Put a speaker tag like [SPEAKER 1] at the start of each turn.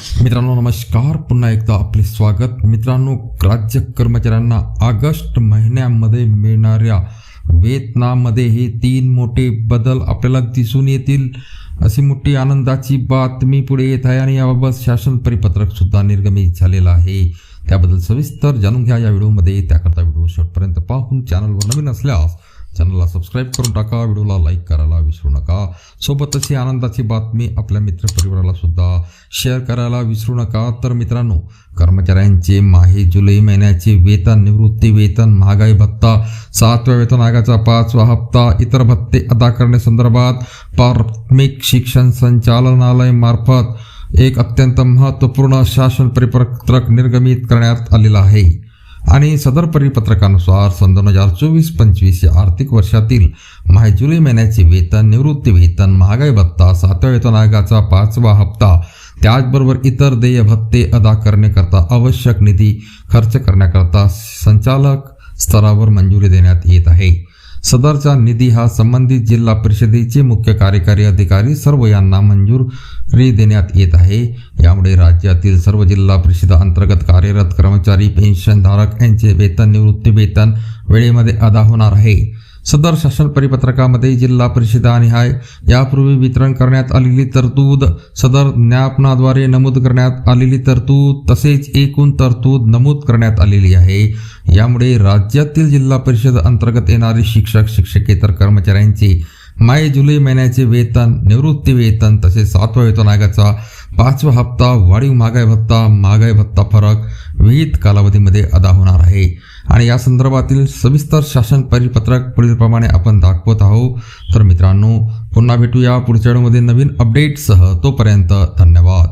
[SPEAKER 1] मित्रांनो नमस्कार. पुन्हा एकदा आपले स्वागत. मित्रांनो राज्य कर्मचाऱ्यांना ऑगस्ट महिन्यामध्ये मिळणाऱ्या वेतनामध्ये हे तीन मोठे बदल आपल्याला दिसून येतील. अशी मोठी आनंदाची बातमी पुढे येत आहे आणि याबाबत शासन परिपत्रक सुद्धा निर्गमित झालेलं आहे. त्याबद्दल सविस्तर जाणून घ्या या व्हिडिओमध्ये. त्याकरता व्हिडिओ शेवटपर्यंत पाहून चॅनलवर नवीन असल्यास चॅनलला सबस्क्राईब करून टाका व्हिडिओला लाईक करायला विसरू नका. सोबतच ही आनंदाची बातमी आपल्या मित्रपरिवाराला सुद्धा शेअर करायला विसरू नका. तर मित्रांनो कर्मचाऱ्यांचे माहे जुलै महिन्याचे वेतन निवृत्ती वेतन महागाई भत्ता सातव्या वेतन आयोगाचा पाचवा हप्ता इतर भत्ते अदा करण्यासंदर्भात प्राथमिक शिक्षण संचालनालय मार्फत एक अत्यंत महत्त्वपूर्ण शासन परिपत्रक निर्गमित करण्यात आलेलं आहे. आणि सदर परिपत्रकानुसार सन दोन हजार चोवीस पंचवीस या आर्थिक वर्षातील माहे जुलै महिन्याचे वेतन निवृत्ती वेतन महागाई भत्ता सातव्या वेतन आयोगाचा पाचवा हप्ता त्याचबरोबर इतर देय भत्ते अदा करण्याकरता आवश्यक निधी खर्च करण्याकरता संचालक स्तरावर मंजुरी देण्यात येत आहे. सदरचा निधी हा संबंधित जिल्हा परिषदेचे मुख्य कार्यकारी अधिकारी सर्व यांना मंजुरी देण्यात येत आहे. यामुळे राज्यातील सर्व जिल्हा परिषद अंतर्गत कार्यरत कर्मचारी पेन्शनधारक यांचे वेतन निवृत्ती वेतन वेळेमध्ये अदा होणार आहे. सदर शासन परिपत्रकामध्ये जिल्हा परिषदानिहाय यापूर्वी वितरण करण्यात आलेली तरतूद सदर ज्ञापनाद्वारे नमूद करण्यात आलेली तरतूद तसेच एकूण तरतूद नमूद करण्यात आलेली आहे. यामुळे राज्यातील जिल्हा परिषद अंतर्गत येणारे शिक्षक शिक्षकेतर कर्मचाऱ्यांचे माय जुलै महिन्याचे वेतन निवृत्ती वेतन तसेच सातवा वेतन आयोगाचा पाचवा हप्ता वाढीव महागाई भत्ता महागाई भत्ता फरक विहित कालावधीमध्ये अदा होणार आहे. आणि या संदर्भातील सविस्तर शासन परिपत्रक पुढीलप्रमाणे आपण दाखवत आहोत. तर मित्रांनो पुन्हा भेटूया पुढच्या व्हिडिओमध्ये नवीन अपडेटसह तोपर्यंत धन्यवाद.